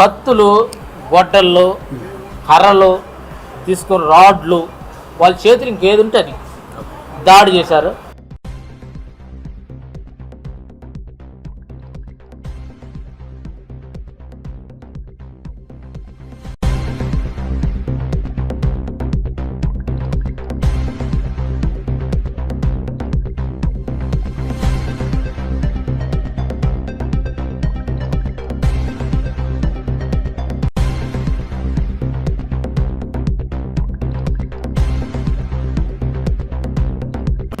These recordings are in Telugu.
కత్తులు గొడ్డళ్ళు కర్రలు తీసుకొని రాడ్లు వాళ్ళ చేతులు ఇంకేది ఉంటే అది. దాడి చేశారు.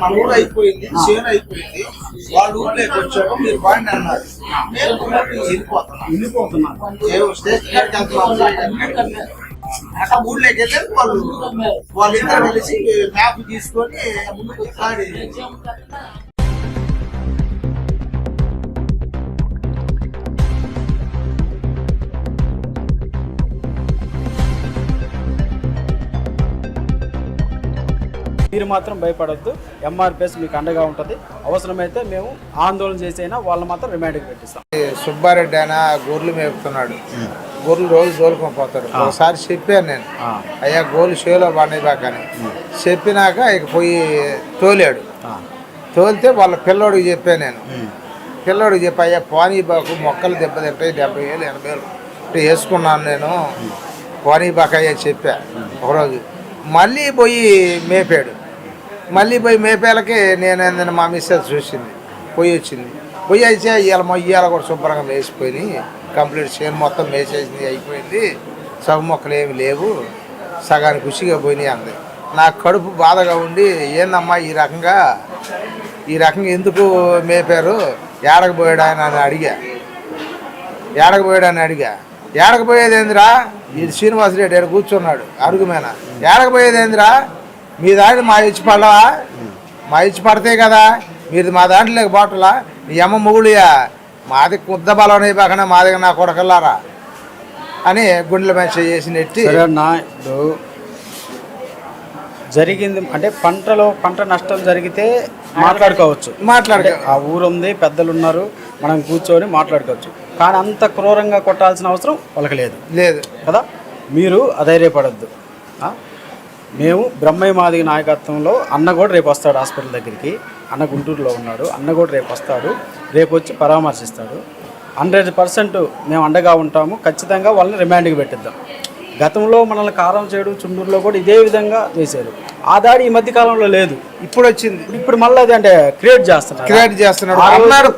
మన ఊరు అయిపోయింది చేను అయిపోయింది. వాళ్ళ ఊర్లోకి వచ్చాక మీరు బాగా అన్నారు. మేము ఊరికి వెళ్ళిపోతున్నాం. వెళ్ళిపోతున్నాం ఏ స్టేషన్ అట్లా ఊర్లోకి వెళ్ళి వాళ్ళు వాళ్ళిద్దరు కలిసి మ్యాప్ తీసుకొని ముందుకు మీరు మాత్రం భయపడొద్దు. ఎంఆర్పిఎస్ మీకు అండగా ఉంటుంది. అవసరమైతే మేము ఆందోళన చేసైనా వాళ్ళని మాత్రం రిమాండ్కి పెట్టిస్తాం. సుబ్బారెడ్డి ఆయన గొర్రెలు మేపుతున్నాడు గొర్రెలు రోజు తోలుకొని పోతాడు ఒకసారి చెప్పాను నేను. అయ్యా గోలు షేలో బాగానే చెప్పినాక ఇక పోయి తోలాడు. తోలితే వాళ్ళ పిల్లోడికి చెప్పాను నేను. పిల్లోడికి చెప్పి అయ్యా పానీ బాకు మొక్కలు దెబ్బతింటాయి డెబ్బై వేలు ఎనభై వేలు ఇట్లా వేసుకున్నాను నేను. పానీ బాక అయ్యా చెప్పా. ఒకరోజు. మళ్ళీ పోయి మేపాడు. మళ్ళీ పోయి మేపేలకి నేను ఏంటంటే మా మిస్సెస్ చూసింది. పోయి వచ్చింది. పోయి అయితే ఇవాళ మొయ్యాల కూడా శుభ్రంగా వేసిపోయి కంప్లీట్ చేను మొత్తం వేసేసింది అయిపోయింది. సగం మొక్కలు ఏమి లేవు. సగానికి ఖుషిగా పోయినాయి అంది. నాకు కడుపు బాధగా ఉండి ఏందమ్మా ఈ రకంగా? ఈ రకంగా ఎందుకు మేపారు? ఏడకపోయాడా అని అడిగా. ఏడకపోయాడు అని అడిగా. ఏడకపోయేది ఏందిరా? ఇది శ్రీనివాసరెడ్డి కూర్చున్నాడు. అరుగు మీద ఏడకపోయేది ఏందిరా? మీ దాంట్లో మా ఇచ్చి పడవా? మా ఇచ్చి పడతాయి కదా? మీరు మా దాంట్లో బాటలా? మీ అమ్మ మొగుడియా? మాది కుద్ద బలం అయిపోకుండా మా దగ్గర నా కొడకల్లారా? అని గుండెల మీద చేసి నెట్టి అన్న ఇప్పుడు జరిగింది అంటే పంటలో పంట నష్టం జరిగితే మాట్లాడుకోవచ్చు. మాట్లాడుకో. ఆ ఊరు ఉంది పెద్దలు ఉన్నారు మనం కూర్చొని మాట్లాడుకోవచ్చు. కానీ అంత క్రూరంగా కొట్టాల్సిన అవసరం వాళ్ళకి లేదు. లేదు. కదా? మీరు అధైర్యపడద్దు? మేము బ్రహ్మయ్య మాదిగ నాయకత్వంలో అన్న కూడా రేపు వస్తాడు హాస్పిటల్ దగ్గరికి. అన్న గుంటూరులో ఉన్నాడు. అన్న కూడా రేపు వస్తాడు. రేపు వచ్చి పరామర్శిస్తాడు. హండ్రెడ్ పర్సెంట్ మేము అండగా ఉంటాము. ఖచ్చితంగా వాళ్ళని రిమాండ్కి పెట్టిద్దాం. గతంలో మనల్ని కారం చేయడం చుండూరులో కూడా ఇదే విధంగా చేశారు. ఆ దాడి ఈ మధ్య కాలంలో లేదు. ఇప్పుడు వచ్చింది. ఇప్పుడు మళ్ళీ అది అంటే క్రియేట్ చేస్తున్నారు. క్రియేట్ చేస్తున్నాడు?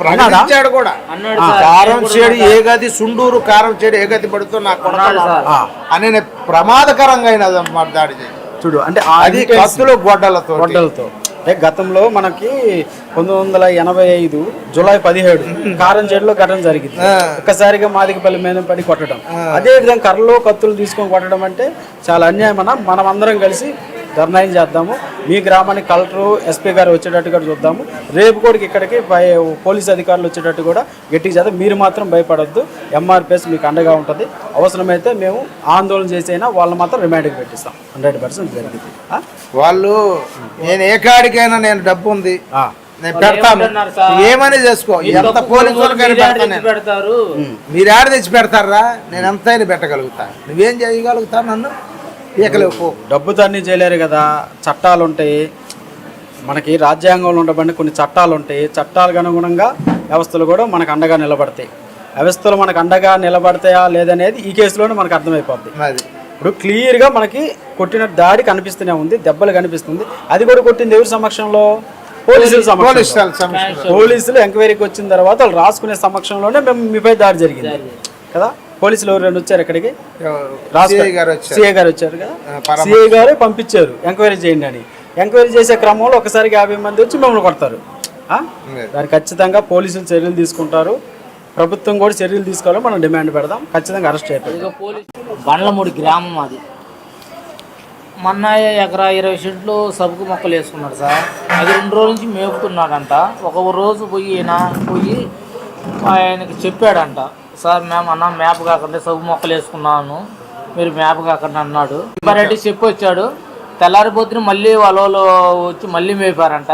ప్రకటించాడు కూడా. అన్నాడు ఆ, సార్. కారం చేడు ఏ గది సుండూరు కారం చేడు ఏ గది పడుతూ నాకు అన్నాడు సార్. అనే ప్రమాదకరంగా అయినది అన్నమాట దాడి. చూడు అంటే అది కత్తులు గొడ్డలతో గొడ్డలతో. అంటే గతంలో మనకి పంతొమ్మిది వందల ఎనభై ఐదు జూలై పదిహేడు కారం చెడులో ఘటన జరిగింది. ఒక్కసారిగా మాదికపల్లి మీద పడి కొట్టడం. అదే విధంగా కర్రలో కత్తులు తీసుకొని కొట్టడం అంటే చాలా అన్యాయం అన్న మనం అందరం కలిసి ధర్నాయం చేద్దాము. మీ గ్రామానికి కలెక్టర్ ఎస్పీ గారు వచ్చేటట్టుగా చూద్దాము. రేపు కూడా ఇక్కడికి పోలీస్ అధికారులు వచ్చేటట్టు కూడా గట్టిగా చేద్దాం. మీరు మాత్రం భయపడొద్దు. ఎంఆర్పిఎస్ మీకు అండగా ఉంటుంది. అవసరమైతే మేము ఆందోళన చేసైనా వాళ్ళని మాత్రం రిమాండ్కి పెట్టిస్తాం. హండ్రెడ్ పర్సెంట్ జరిగింది? వాళ్ళు నేను ఏ కాడికైనా నేను డబ్బు ఉంది. ఆ. నేను వాళ్ళు పెడతాను ఏమంటున్నారు సార్? ఏమని చేసుకో? ఎంత. పెడతారు? మీరు ఆడ తెచ్చి పెడతారా? నేను ఎంతైనా పెట్టగలుగుతా. నువ్వేం చేయగలుగుతా నన్ను? డబ్బుతో అన్నీ చేయలేరు కదా. చట్టాలు ఉంటాయి మనకి రాజ్యాంగంలో ఉండబడిన కొన్ని చట్టాలు ఉంటాయి చట్టాలకు అనుగుణంగా వ్యవస్థలు కూడా మనకు అండగా నిలబడతాయి. వ్యవస్థలు మనకు అండగా నిలబడతాయా లేదనేది ఈ కేసులోనే మనకు అర్థమైపోద్ది. అది. ఇప్పుడు క్లియర్గా మనకి కొట్టిన దాడి కనిపిస్తూనే ఉంది దెబ్బలు కనిపిస్తుంది. అది కూడా కొట్టింది ఎవరి సమక్షంలో? పోలీసుల పోలీస్ సమక్షంలో. పోలీసులు ఎంక్వైరీకి వచ్చిన తర్వాత వాళ్ళు రాసుకునే సమక్షంలోనే మేము మీపై దాడి జరిగింది. కదా? పోలీసులు ఎవరైనా వచ్చారు ఇక్కడికి సిఐ గారు వచ్చారు. సిఐ గారు వచ్చారు కదా? సిఐ గారే పంపించారు ఎంక్వైరీ చేయండి అని. ఎంక్వైరీ చేసే క్రమంలో ఒకసారికి యాభై మంది వచ్చి మిమ్మల్ని కొడతారు. దానికి ఖచ్చితంగా పోలీసులు చర్యలు తీసుకుంటారు. ప్రభుత్వం కూడా చర్యలు తీసుకోవాలని మనం డిమాండ్ పెడదాం. ఖచ్చితంగా అరెస్ట్ పోలీస్. బండ్లమూడి గ్రామం అది మొన్న ఎకరా ఇరవై సెంట్లు సబ్బుకు మొక్కలు వేసుకున్నాడు సార్. అది రెండు రోజుల నుంచి మేపుతున్నాడంట. ఒక రోజు పోయి పోయి ఆయనకి చెప్పాడంట. సార్ మేము అన్న మ్యాప్ కాకుండా సబ్బు మొక్కలు వేసుకున్నాను. మీరు మ్యాప్ కాకుండా అన్నాడు. రెడ్డి చెప్పి వచ్చాడు. తెల్లారిపోతున్న మళ్ళీ వాళ్ళు వచ్చి మళ్ళీ మేపారంట.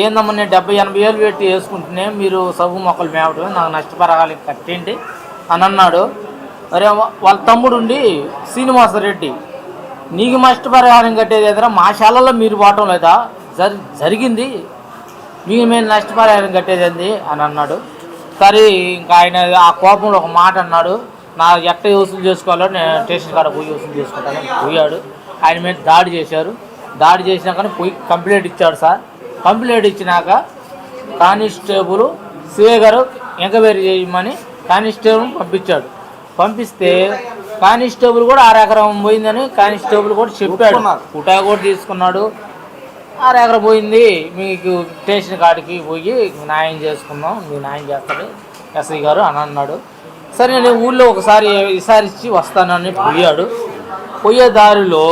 ఏందమ్మా నేను డెబ్బై ఎనభై ఏళ్ళు పెట్టి వేసుకుంటేనే మీరు సబ్బు మొక్కలు మేపడం నాకు నష్టపరగాలి కట్టేంటి అని అన్నాడు. అరే వాళ్ళ తమ్ముడుండి శ్రీనివాస రెడ్డి నీకు నష్టపరిహారం కట్టేది ఎదురా మా శాలలో మీరు పోవటం లేదా? జరి జరిగింది. మీకు మేము నష్టపరిహారం కట్టేది అని అన్నాడు. సరే ఇంకా ఆయన ఆ కోపంలో ఒక మాట అన్నాడు. నా ఎట్ట వసూలు చేసుకోవాలో నేను స్టేషన్ కాడ పోయి వసూలు చేసుకుంటాను పోయాడు. ఆయన మీద దాడి చేశారు. దాడి చేసినాక పోయి కంప్లైంట్ ఇచ్చాడు సార్. కంప్లైంట్ ఇచ్చినాక కానిస్టేబుల్ సిఏ గారు ఎంక్వైరీ చేయమని కానిస్టేబుల్ పంపించాడు. పంపిస్తే కానిస్టేబుల్ కూడా ఆరెకరం పోయిందని కానిస్టేబుల్ కూడా చెప్పాడు. కుటా కూడా తీసుకున్నాడు. ఆరెకరం పోయింది. మీకు స్టేషన్ కాడికి పోయి న్యాయం చేసుకుందాం. మీకు న్యాయం చేస్తాడు. ఎస్ఐ గారు అని అన్నాడు. సరే నేను ఊళ్ళో ఒకసారి విసారించి వస్తానని పోయాడు. పోయే దారిలో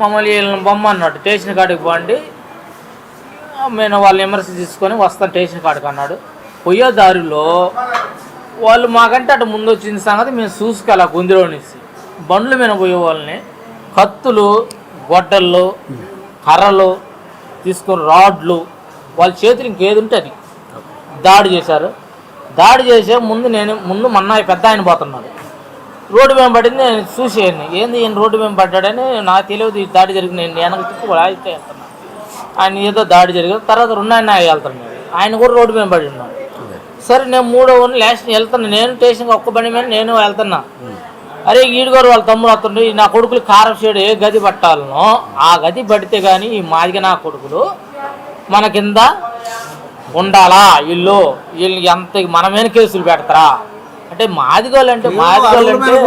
మమ్మల్ని వీళ్ళని బొమ్మ అన్నాడు స్టేషన్ కాడికి పోండి. నేను వాళ్ళ ఎమర్జెన్సీ తీసుకొని వస్తాను స్టేషన్ కాడికి అన్నాడు. పోయే దారిలో వాళ్ళు మాకంటే అటు ముందు వచ్చిన సంగతి మేము చూసుకోవాలి గుందిలో నుంచి బండ్ల మీద పోయే వాళ్ళని కత్తులు గొడ్డళ్ళు కర్రలు తీసుకొని రాడ్లు వాళ్ళ చేతులు ఇంకేది ఉంటే అది. దాడి చేశారు. దాడి చేసే ముందు నేను ముందు మన్నాయి పెద్ద ఆయన పోతున్నాడు. రోడ్డు మేము పడింది నేను చూసేయండి ఏంది ఈయన రోడ్డు మేము పడ్డాడని నాకు తెలియదు ఈ దాడి జరిగింది నేను వెనక తిప్పి అయితే వెళ్తున్నా ఆయన ఏదో దాడి జరిగింది తర్వాత రెండు ఆయన వెళ్తున్నాడు. ఆయన కూడా రోడ్డు మీద పడి ఉన్నాడు సరే నేను మూడో వన్ లాస్ట్ వెళ్తున్నా. నేను స్టేషన్కి ఒక్క బండి మీద నేను వెళ్తున్నా. అరే ఈడుగారు వాళ్ళ తమ్ముడు ఈ నా కొడుకులు కారం షేడ్ ఏ గది పట్టాలనో ఆ గది పడితే కానీ ఈ మాదిగ నా కొడుకులు మన కింద ఉండాలా? వీళ్ళు వీళ్ళు ఎంత మన మీద కేసులు పెడతారా? అంటే మాదిగోళ్ళు అంటే మాదిగోళ్ళు అంటే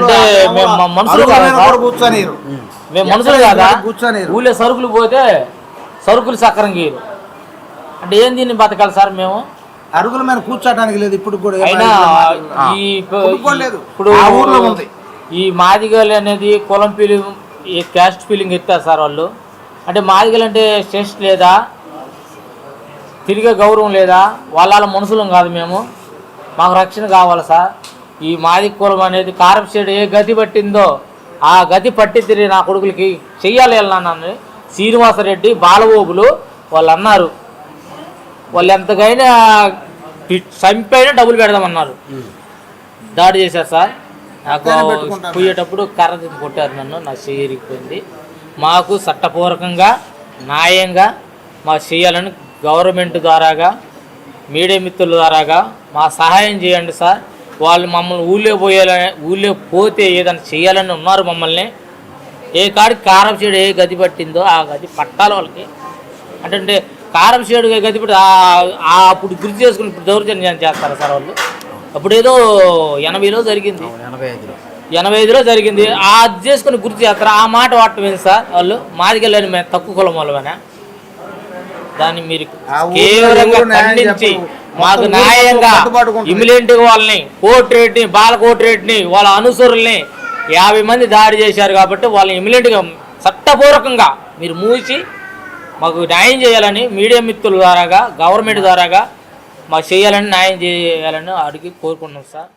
అంటే మేము మనుషులు మేము మనుషులు కాదా? ఊళ్ళో సరుకులు పోతే సరుకులు సక్కరం గీరు. అంటే ఏం దీన్ని బతకాలి సార్ మేము? అరుగుల మీద కూర్చోటానికి లేదు ఇప్పుడు కూడా. ఇప్పుడు ఆ ఊర్లో ఉంది. ఈ మాదిగలు అనేది కులం ఫీలింగ్ ఈ క్యాస్ట్ ఫీలింగ్ ఎత్తారు సార్ వాళ్ళు. అంటే మాదిగలు అంటే స్టేస్ట్ లేదా తిరిగే గౌరవం లేదా వాళ్ళ మనుషులం కాదు మేము. మాకు రక్షణ కావాలి సార్? ఈ మాదిగ కులం అనేది కారం షేడ్ ఏ గతి పట్టిందో ఆ గతి పట్టి తిరిగి నా కొడుకులకి చెయ్యాలి వెళ్ళానని శ్రీనివాసరెడ్డి బాలబాబులు వాళ్ళు అన్నారు. వాళ్ళు ఎంతకైనా చంపైనా డబ్బులు పెడదామన్నారు. దాడి చేశారు సార్. నాకు. పోయేటప్పుడు కర్ర కొట్టారు నన్ను. నా చెయ్యి ఇరిగిపోయింది మాకు చట్టపూర్వకంగా న్యాయంగా మా చేయాలని గవర్నమెంట్ ద్వారాగా మీడియా మిత్రుల ద్వారాగా మా సహాయం చేయండి సార్. వాళ్ళు మమ్మల్ని ఊళ్ళో పోయాలని ఊళ్ళో పోతే ఏదైనా చేయాలని ఉన్నారు మమ్మల్ని. ఏ కాడికి కారం చేడు ఏ గది పట్టిందో ఆ గది పట్టాలి వాళ్ళకి. అంటే కారం ఆ- ఆ అప్పుడు గుర్తు చేసుకుని ఇప్పుడు దౌర్జన్యం చేస్తారా సార్ వాళ్ళు. అప్పుడు ఏదో ఎనభైలో జరిగింది. ఎనభై ఐదులో. ఎనభై ఐదులో జరిగింది. ఆ చేసుకుని గుర్తు చేస్తారు? ఆ మాట వాడటం ఏంటి సార్ వాళ్ళు? మాదిగలని మేము తక్కువ కులం వాళ్ళమేనా? దాన్ని మీరు కేవలంగా ఖండించి. మాకు న్యాయంగా. ఇమిలెంట్ వాళ్ళని కోర్టు రెడ్డిని బాలకోటి రెడ్డిని వాళ్ళ అనుసరుల్ని యాభై మంది దాడి చేశారు కాబట్టి వాళ్ళని ఇమిలెంట్గా చట్టపూర్వకంగా మీరు మూసి మాకు న్యాయం చేయాలని మీడియా మిత్రుల ద్వారాగా గవర్నమెంట్ ద్వారాగా మాకు చేయాలని న్యాయం చేయాలని అడిగి కోరుకుంటున్నాం సార్.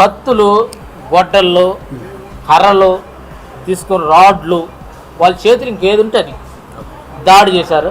కత్తులు గొడ్డళ్ళు కర్రలు తీసుకొని రాడ్లు వాళ్ళ చేతులు ఇంకేది ఉంటే అది దాడి చేశారు.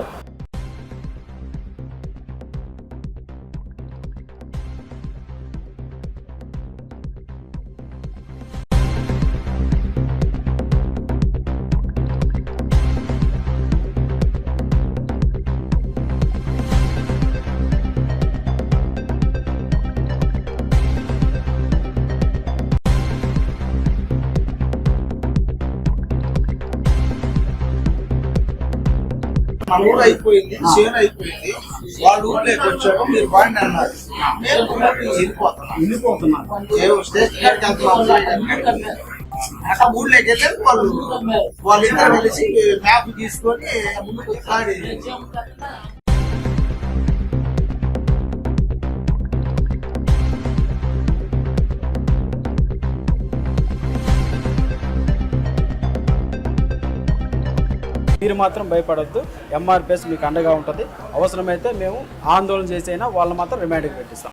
మన ఊరు అయిపోయింది చేను అయిపోయింది. వాళ్ళ ఊర్లోకి వచ్చాక మీరు బాండి అన్నారు. నేను వెళ్ళిపోతున్నాను. వెళ్ళిపోతున్నాను. స్టేషన్ కాడికి వెళ్తున్నాను అట్లా ఊర్లోకి వెళ్ళారు వాళ్ళు వాళ్ళిద్దరు కలిసి మ్యాప్ తీసుకొని ముందుకు మీరు మాత్రం భయపడొద్దు. ఎంఆర్పిఎస్ మీకు అండగా ఉంటుంది. అవసరమైతే మేము ఆందోళన చేసైనా వాళ్ళు మాత్రం రిమాండ్కి పెట్టిస్తాం.